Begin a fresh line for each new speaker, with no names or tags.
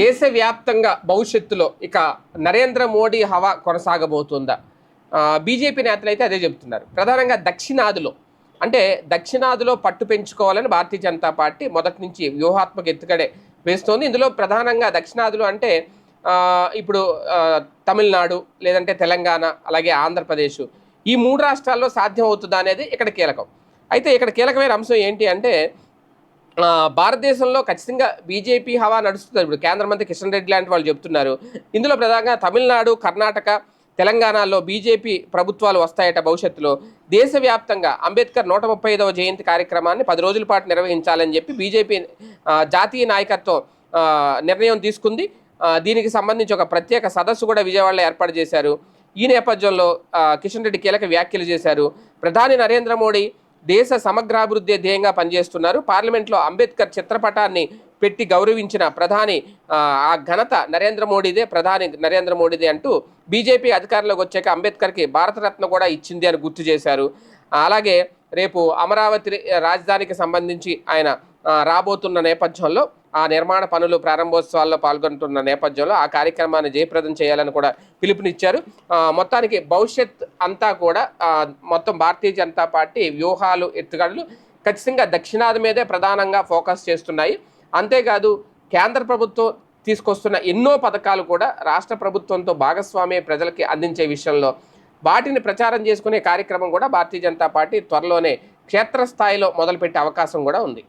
దేశవ్యాప్తంగా భవిష్యత్తులో ఇక నరేంద్ర మోడీ హవా కొనసాగబోతుందా? బీజేపీ నేతలు అయితే అదే చెబుతున్నారు. ప్రధానంగా దక్షిణాదిలో అంటే దక్షిణాదిలో పట్టు పెంచుకోవాలని భారతీయ జనతా పార్టీ మొదటి నుంచి వ్యూహాత్మక ఎత్తుకడే వేస్తోంది. ఇందులో ప్రధానంగా దక్షిణాదిలో అంటే ఇప్పుడు తమిళనాడు లేదంటే తెలంగాణ అలాగే ఆంధ్రప్రదేశ్ ఈ మూడు రాష్ట్రాల్లో సాధ్యం అవుతుందా అనేది ఇక్కడ కీలకం. అయితే ఇక్కడ కీలకమైన అంశం ఏంటి అంటే భారతదేశంలో ఖచ్చితంగా బీజేపీ హవా నడుస్తుంది. ఇప్పుడు కేంద్ర మంత్రి కిషన్ రెడ్డి లాంటి వాళ్ళు చెప్తున్నారు. ఇందులో ప్రధానంగా తమిళనాడు కర్ణాటక తెలంగాణలో బీజేపీ ప్రభుత్వాలు వస్తాయట భవిష్యత్తులో. దేశవ్యాప్తంగా అంబేద్కర్ నూట ముప్పై ఐదవ జయంతి కార్యక్రమాన్ని పది రోజుల పాటు నిర్వహించాలని చెప్పి బీజేపీ జాతీయ నాయకత్వం నిర్ణయం తీసుకుంది. దీనికి సంబంధించి ఒక ప్రత్యేక సదస్సు కూడా విజయవాడలో ఏర్పాటు చేశారు. ఈ నేపథ్యంలో కిషన్ రెడ్డి కీలక వ్యాఖ్యలు చేశారు. ప్రధాని నరేంద్ర మోడీ దేశ సమగ్రాభివృద్ధి ధ్యేయంగా పనిచేస్తున్నారు. పార్లమెంట్లో అంబేద్కర్ చిత్రపటాన్ని పెట్టి గౌరవించిన ప్రధాని ఆ, ఘనత నరేంద్ర మోడీదే ప్రధాని నరేంద్ర మోడీదే అంటూ బీజేపీ అధికారంలోకి వచ్చాక అంబేద్కర్కి భారతరత్న కూడా ఇచ్చింది అని గుర్తు చేశారు. అలాగే రేపు అమరావతి రాజధానికి సంబంధించి ఆయన రాబోతున్న నేపథ్యంలో ఆ నిర్మాణ పనులు ప్రారంభోత్సవాల్లో పాల్గొంటున్న నేపథ్యంలో ఆ కార్యక్రమాన్ని జయప్రదం చేయాలని కూడా పిలుపునిచ్చారు. మొత్తానికి భవిష్యత్ అంతా కూడా మొత్తం భారతీయ జనతా పార్టీ వ్యూహాలు ఎత్తుగడలు ఖచ్చితంగా దక్షిణాది మీదే ప్రధానంగా ఫోకస్ చేస్తున్నాయి. అంతేకాదు కేంద్ర ప్రభుత్వం తీసుకొస్తున్న ఎన్నో పథకాలు కూడా రాష్ట్ర ప్రభుత్వంతో భాగస్వామ్య ప్రజలకి అందించే విషయంలో వాటిని ప్రచారం చేసుకునే కార్యక్రమం కూడా భారతీయ జనతా పార్టీ త్వరలోనే క్షేత్రస్థాయిలో మొదలుపెట్టే అవకాశం కూడా ఉంది.